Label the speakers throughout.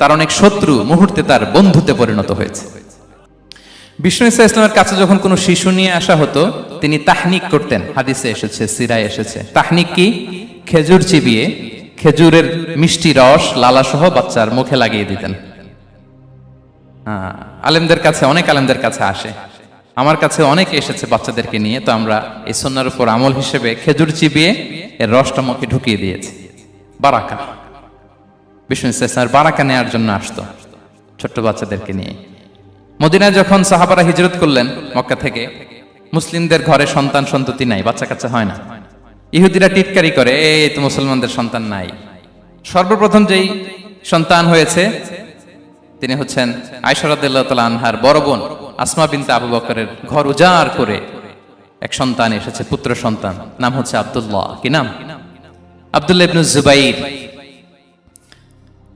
Speaker 1: তার অনেক শত্রু মুহূর্তে তার বন্ধুতে পরিণত হয়েছে। বিষ্ণু ইসা ইসলামের কাছে যখন কোনো শিশু নিয়ে আসা হতো, তিনি তাহনিক করতেন। হাদিসে এসেছে, সিরায় এসেছে। তাহনিক কি? খেজুর চিবিয়ে খেজুরের মিষ্টি রস লালা সহ বাচ্চার মুখে লাগিয়ে দিতেন। আলেমদের কাছে, অনেক আলেমদের কাছে আসে। আমার কাছে অনেক এসেছে বাচ্চাদেরকে নিয়ে, তো আমরা এই সন্ন্যার উপর আমল হিসেবে খেজুর চিবিয়ে এর রসটা মুখে ঢুকিয়ে দিয়েছি। বারাকা বিষ্ণু ইসলামের বারাকা নেওয়ার জন্য আসতো, ছোট্ট বাচ্চাদেরকে নিয়ে। মদিনায় যখন সাহাবারা হিজরত করলেন, মক্কা থেকে, মুসলিমদের ঘরে সন্তান সন্ততি নাই বাচ্চা কাচ্চা হয় না। ইহুদিরা টিটকারি করে, এই তো মুসলমানদের সন্তান নাই। সর্বপ্রথম যেই সন্তান হয়েছে, তিনি হচ্ছেন আয়সরাদ্দাল্লাহ আনহার বড় বোন, আসমা বিনতে আবু বকরের ঘর উজাড় করে এক সন্তান এসেছে, পুত্র সন্তান, নাম হচ্ছে আব্দুল্লাহ। কি নাম? আব্দুল্লাহ ইবনু জুবাইর।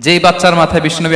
Speaker 1: যেই বাচ্চার মাথায় বিষ্ণুনবী